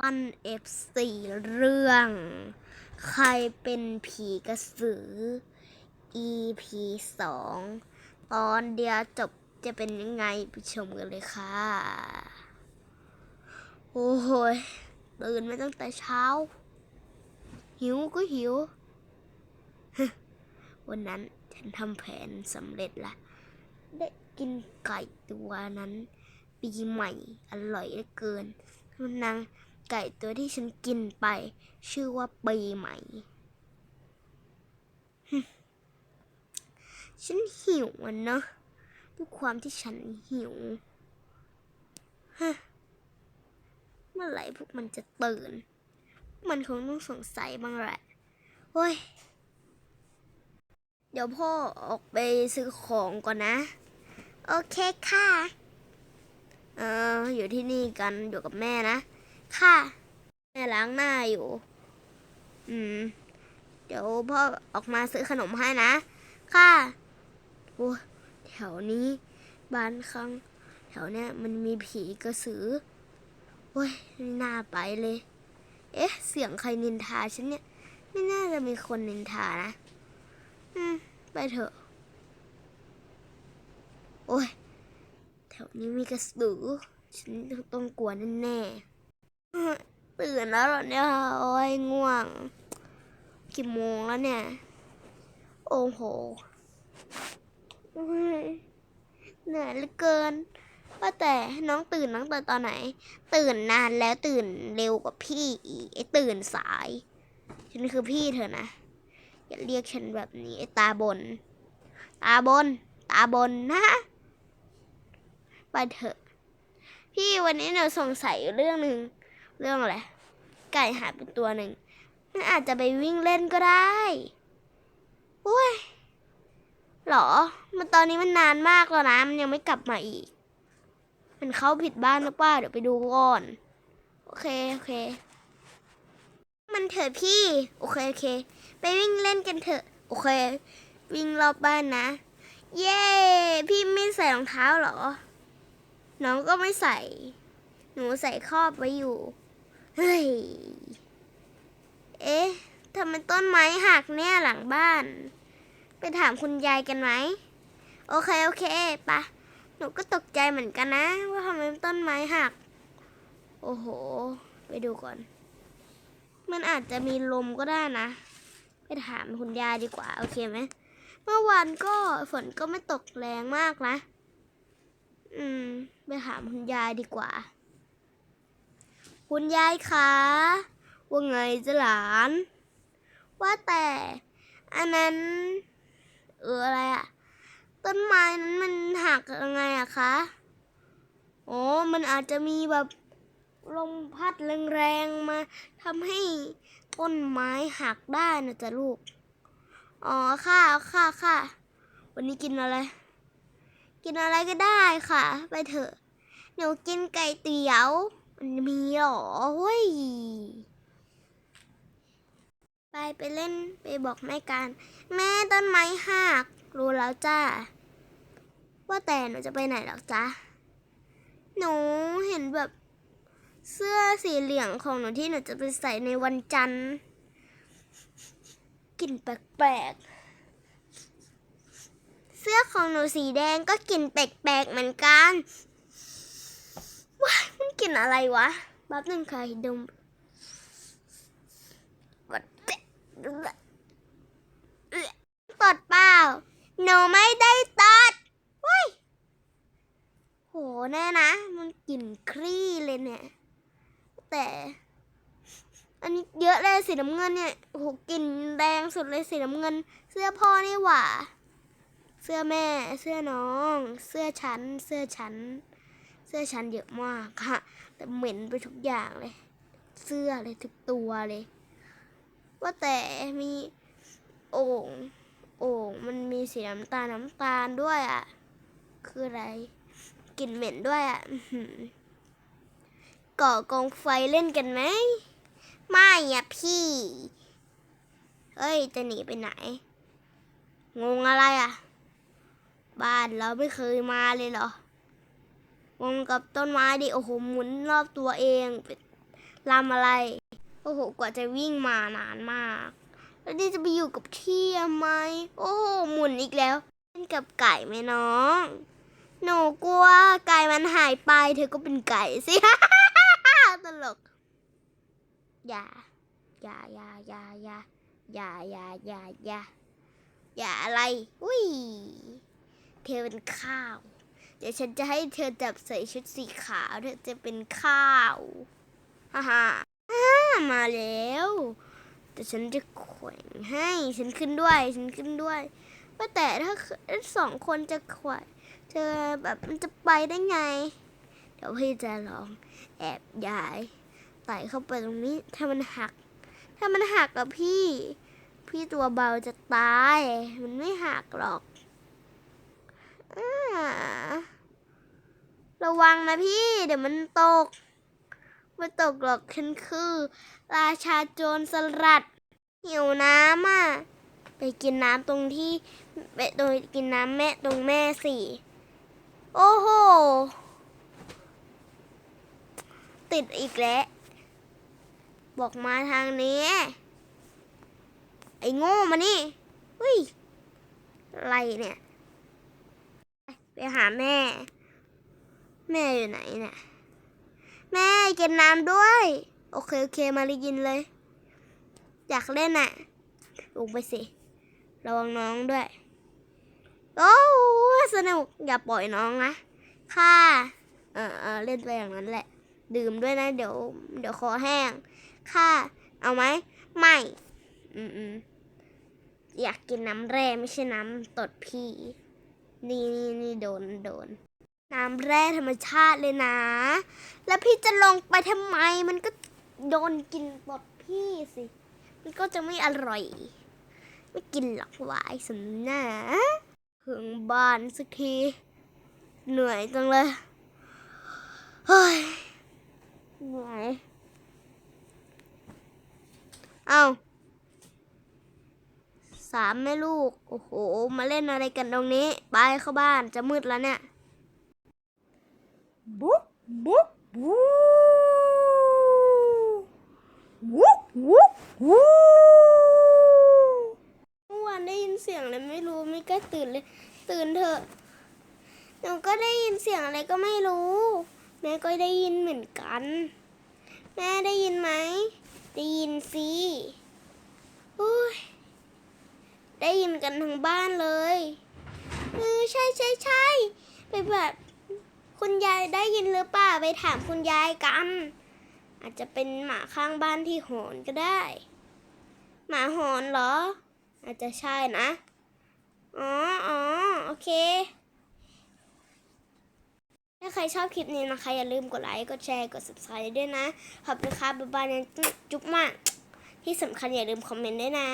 ฟันเอฟซีเรื่อง ใครเป็นผีกระสือ EP สองตอนเดียวจบจะเป็นยังไงไปชมกันเลยค่ะ โอ้โหตื่นมาตั้งแต่เช้า หิวก็หิว วันนั้นฉันทำแผนสำเร็จละ ได้กินไก่ตัวนั้น ปีใหม่อร่อยเหลือเกินมันนาง ไก่ตัวที่ฉันกินไป ชื่อว่าปีใหม่ ฉันหิวอะเนอะด้วยความที่ฉันหิว ฮะ เมื่อไหร่พวกมันจะตื่น มันคงต้องสงสัยบ้างแหละเฮ้ย เดี๋ยวพ่อออกไปซื้อของก่อนนะ โอเคค่ะ เออ อยู่ที่นี่กัน อยู่กับแม่นะ ค่ะแม่ล้างหน้าอยู่ อืม เดี๋ยวพ่อออกมาซื้อขนมให้นะ ค่ะโอ้แถวนี้บ้านข้างแถวเนี้ยมันมีผีกระสือโอ้ยไม่น่าไปเลย เอ๊ะ เสียงใครนินทาฉันเนี่ย ไม่น่าจะมีคนนินทานะ อืม ไปเถอะ โอ้ย แถวนี้มีกระสือ ฉันต้องกลัวแน่ๆ ตื่นแล้วเหรอเนี่ยโอ้ยง่วง กี่โมงแล้วเนี่ย โอ้โหเหนื่อยเหลือเกินว่าแต่น้องตื่นตั้งแต่นตอนไหน ตื่นนานแล้วตื่นเร็วกว่าพี่อีกไอ้ตื่นสายฉันคือพี่เธอนะอย่าเรียกฉันแบบนี้ไอ้ตาบน ตาบน ตาบนนะไปเถอะ พี่วันนี้หนูสงสัยอยู่เรื่องหนึ่ง เรื่องอะไร ไก่หายไปตัวหนึ่ง มันอาจจะไปวิ่งเล่นก็ได้อุ้ยหรอ มันตอนนี้มันนานมากแล้วนะ มันยังไม่กลับมาอีก มันเข้าผิดบ้านหรือเปล่าเดี๋ยวไปดูก่อน โอเค โอเค มันเถอะพี่ โอเค โอเค ไปวิ่งเล่นกันเถอะ โอเค วิ่งรอบบ้านนะ เย้ พี่ไม่ใส่รองเท้าหรอ น้องก็ไม่ใส่ หนูใส่ครอบไว้อยู่ เฮ้ย เอ๊ะทำไมต้นไม้หักเนี่ยหลังบ้าน ไปถามคุณยายกันไหม โอเค โอเคปะหนูก็ตกใจเหมือนกันนะ ว่าทำไมต้นไม้หัก โอ้โห ไปดูก่อน มันอาจจะมีลมก็ได้นะ ไปถามคุณยายดีกว่า โอเคไหม เมื่อวานก็ฝนก็ไม่ตกแรงมากนะ อืม ไปถามคุณยายดีกว่า คุณยายคะว่าไงจะหลาน ว่าแต่ อันนั้น เอออะไรอะต้นไม้นั้นมันหักยังไงอะคะโอ๋อมันอาจจะมีแบบลมพัดแรงๆมาทำให้ต้นไม้หักได้นะจ๊ะลูก อ๋อค่ะค่ะค่ะวันนี้กินอะไร กินอะไรก็ได้ค่ะ ไปเถอะหนูกินไก่เตี๋ยว มันมีเหรอเฮ้ย ไปไปเล่นไปบอกแม่การแม่ต้นไม้หักรู้แล้วจ้า ว่าแต่หนูจะไปไหนหรอกจ๊ะ หนูเห็นแบบเสื้อสีเหลืองของหนูที่หนูจะไปใส่ในวันจันทร์กลิ่นแปลกๆ เสื้อของหนูสีแดงก็กลิ่นแปลกๆเหมือนกัน ว้ามันกินอะไรวะแป๊บนึงค่ะดมกดตดเปล่าหนูไม่ได้ตดเว้ยโหแน่นะ มันกลิ่นครี่เลยเนี่ย แต่ อันนี้เยอะเลยสีน้ำเงินเนี่ยโหกลิ่นแดงสุดเลยสีน้ำเงิน เสื้อพ่อนี่หว่า เสื้อแม่ เสื้อน้อง เสื้อฉัน เสื้อฉัน สื้อฉันเยอะมากค่ะ แต่เหม็นไปทุกอย่างเลย เสื้อเลยทุกตัวเลย ว่าแต่มีโอ่งโอ่งมันมีสีน้ำตาลน้ำตาลด้วยอะ คืออะไรกลิ่นเหม็นด้วยอะก่อกองไฟเล่นกันไหม ไม่อะพี่เฮ้ย จะหนีไปไหน งงอะไรอะ บ้านเราไม่เคยมาเลยเหรอ งงกับต้นไม้ดิโอ้โหหมุนรอบตัวเองเป็นลำอะไร โอ้โห กว่าจะวิ่งมานานมาก แล้วนี่จะไปอยู่กับที่ทำไมโอ้โหหมุนอีกแล้วเล่นกับไก่ไหมน้อง หนูกลัวไก่มันหายไป เธอก็เป็นไก่สิตลก อย่า อย่าอย่าอย่าอย่าอย่าอย่าอย่าอย่าอย่าอะไร อุ้ย เธอเป็นข้าว ดี๋ยวฉันจะให้เธอจับใส่ชุดสีขาวเธอจะเป็นข้าวฮ่าฮ่ามาแล้ว แต่ฉันจะแขว่งให้ ฉันขึ้นด้วย ฉันขึ้นด้วยว่าแต่ถ้าสองคนจะแขว่งเธอแบบมันจะไปได้ไง เดี๋ยวพี่จะลองแอบย้ายไต่เข้าไปตรงนี้ ถ้ามันหัก ถ้ามันหักกับพี่ พี่ตัวเบาจะตาย มันไม่หักหรอกอา ระวังนะพี่ เดี๋ยวมันตก ไม่ตกหรอกฉันคือ ราชาโจรสลัด หิวน้ำอะ ไปกินน้ำตรงที่ไปโดยกินน้ำแม่ตรงแม่สิโอ้โห ติดอีกแล้ว บอกมาทางนี้ ไอ้โง่มานี่เฮ้ย อะไรเนี่ย ไปหาแม่ แม่อยู่ไหนเนี่ย แม่กินน้ำด้วย โอเค โอเค มาลีกินเลย อยากเล่นน่ะลงไปสิ ระวังน้องด้วย โอ้สนุก อย่าปล่อยน้องนะ ค่ะ เออเออเล่นไปอย่างนั้นแหละ ดื่มด้วยนะ เดี๋ยว เดี๋ยวคอแห้ง ค่ะ เอาไหม ไม่ อืมอืมอยากกินน้ำแร่ไม่ใช่น้ำตดพี่ นี่นี่นี่โดน โดน น้ำแร่ธรรมชาติเลยนะ แล้วพี่จะลงไปทำไม มันก็โดนกินตดพี่สิ มันก็จะไม่อร่อย ไม่กินหรอกวายสำหน้าถึงบ้านสักที เหนื่อยจังเลย เฮ้ย เหนื่อย เอาสามแม่ลูก โอ้โห มาเล่นอะไรกันตรงนี้ ไปเข้าบ้านจะมืดแล้วเนี่ย บุ๊บบุ๊บบูวุบวุบวูเมื่อวานได้ยินเสียงอะไรไม่รู้ไม่กล้าตื่นเลย ตื่นเถอะหนูก็ได้ยินเสียงอะไรก็ไม่รู้ แม่ก็ได้ยินเหมือนกัน แม่ได้ยินไหมได้ยินสิอุ้ยได้ยินกันทั้งบ้านเลยเออใช่ใช่ใช่ไปแบบ คุณยายได้ยินหรือเปล่าไปถามคุณยายกัน อาจจะเป็นหมาข้างบ้านที่หอนก็ได้ หมาหอนเหรอ อาจจะใช่นะ อ๋ออ๋อโอเค ถ้าใครชอบคลิปนี้นะคะ อย่าลืมกดไลค์ กดแชร์ กด subscribe ด้วยนะ ขอบคุณครับบ๊ายบายนะจุ๊บมาก ที่สำคัญอย่าลืมคอมเมนต์ด้วยนะ